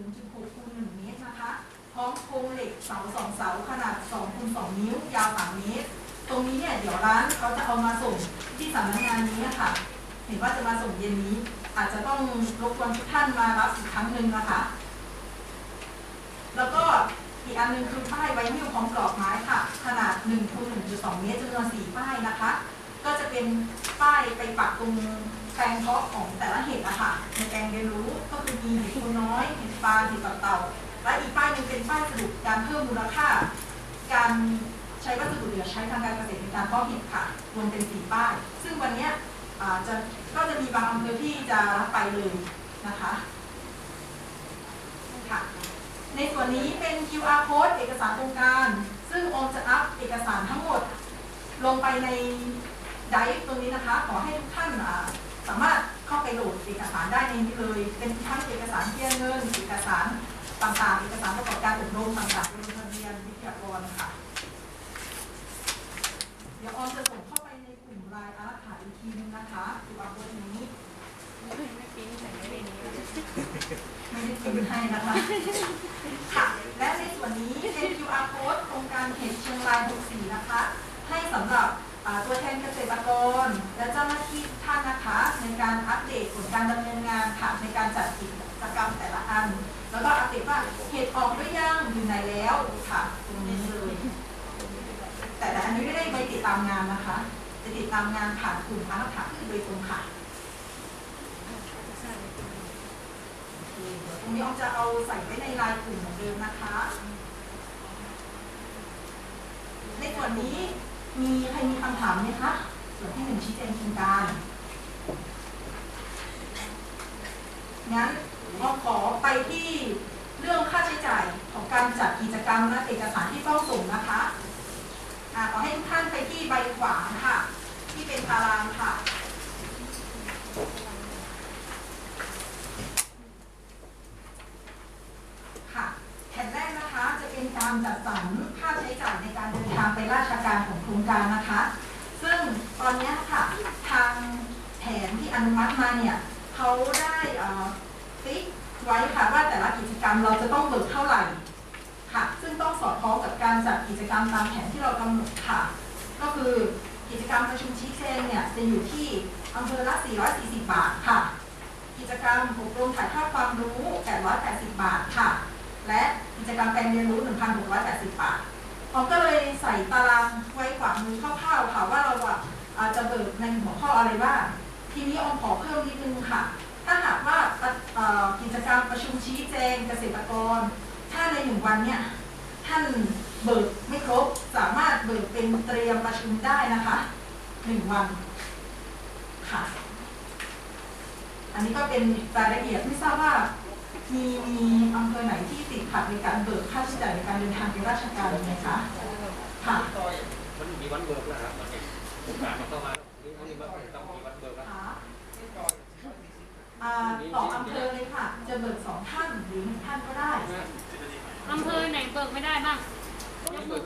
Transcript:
0.6คูณ1เมตรนะคะ พร้อมโครงเหล็กเสาสองเสาขนาด2คูณ2นิ้ว ยาว 3 เมตร ตรงนี้เนี่ยเดี๋ยวร้านเขาจะเอามาส่งที่สำนักงานนี้นะคะเห็นว่าจะมาส่งเย็นนี้ อาจจะต้องรบกวนทุกท่านมารับอีกครั้งหนึ่งนะคะ แล้วก็อีกอันหนึงคือป้ายไวนิลพร้อมกรอบไม้ค่ะ ขนาด1คูณ1.2 เมตรจำนวน4ป้ายนะคะ ก็จะเป็นป้ายไปปักตรง แปลงเพาะของแต่ละเห็ดอะค่ะในแปลงเรียนรู้ก็คือมีเห็ดตัวน้อยเห็ดฟางเห็ดตับเต่า และอีกป้ายนึงเป็นป้ายสรุปการเพิ่มมูลค่า การใช้วัสดุเหลือใช้ทางการเกษตรในการเพาะเห็ดค่ะรวมเป็นสี่ป้าย ซึ่งวันนี้จะก็จะมีบางอำเภอที่จะรับไปเลยนะคะค่ะในส่วนนี้เป็น QR code เอกสารโครงการ ซึ่งโอมจะอัพเอกสารทั้งหมด ลงไปในไดฟ์ตรงนี้นะคะ ขอให้ทุกท่านอ่า สามารถเข้าไปโหลดเอกสารได้ในนี้เลย เป็นทั้งเอกสารเพียเงิน เอกสารต่างๆ เอกสารประกอบการอบรมต่างๆลงทะเบียนวิทยากรค่ะ เดี๋ยวออมจะส่งเข้าไปในกลุ่มไลน์อารักขาอีกทีนึงนะคะ QR code นี้ไม่ปิ้นใส่ไม่ได้นี้ไม่ได้พิมพ์ให้นะคะค่ะ และในส่วนนี้เป็น QR code โครงการเขตเชียงราย 64 นะคะ ให้สำหรับ ตัวแทนเกษตรกร และเจ้าหน้าที่ท่านนะคะในการอัปเดตผลการดำเนินงานค่ะในการจัดกิจกรรมแต่ละอัน แล้วก็อัปเดตว่าเห็ดออกหรือยังอยู่ไหนแล้วค่ะตรงนี้เลยแต่แต่อันนี้ไม่ได้ไปติดตามงานนะคะ จะติดตามงานผ่านกลุ่มอารักขาพืชโดยตรงค่ะตรงนี้ออมจะเอาใส่ไว้ในไลน์กลุ่มเหมือนเดิมนะคะ ในส่วนนี้ มีใครมีคำถามไหมคะส่วนที่หนึ่งชี้แจงโครงการงั้นออมขอไปที่เรื่องค่าใช้จ่ายของการจัดกิจกรรมและเอกสารที่ต้องส่งนะคะอ่าขอให้ทุกท่านไปที่ใบขวางค่ะ ที่เป็นตารางค่ะค่ะแผ่นแรกนะคะจะเป็นการจัดสรร การของโครงการนะคะ ซึ่งตอนนี้ค่ะทางแผนที่อนุมัติมาเนี่ยเขาได้ออฟิกไว้ค่ะว่าแต่ละกิจกรรมเราจะต้องเบิกเท่าไหร่ค่ะ ซึ่งต้องสอดคล้องกับการจัดกิจกรรมตามแผนที่เรากำหนดค่ะ ก็คือกิจกรรมประชุมชี้แจงเนี่ยจะอยู่ที่อำเภอละ 440 บาทค่ะ กิจกรรมอบรมถ่ายทอดความรู้ 880 บาทค่ะ และกิจกรรมการเรียนรู้ 1,680 บาท ผมก็เลยใส่ตารางไว้กว่ามือคร่าวๆค่ะว่าเราอาจจะเบิกในหัวข้ออะไรบ้างทีนี้อมขอเพิ่มนิดนึงค่ะ ถ้าหากว่ากิจกรรมประชุมชี้แจงเกษตรกร ถ้าในหนึ่งวันเนี่ยท่านเบิกไม่ครบสามารถเบิกเป็นเตรียมประชุมได้นะคะหนึ่งวันค่ะ อันนี้ก็เป็นรายละเอียดไม่ทราบว่า มีมีอำเภอไหนที่ติดขัดในการเบิก ค่าใช้จ่ายในการเดินทางไปราชการไหมคะค่ะมันมีวันเบิกแล้วครับโอกาสมันเข้ามานี่มันต้องมีวันเบิกแล้วค่ะอ่าต่ออำเภอเลยค่ะ จะเบิกสองท่านหรือหนึ่งท่านก็ได้อำเภอไหนเบิกไม่ได้บ้างอ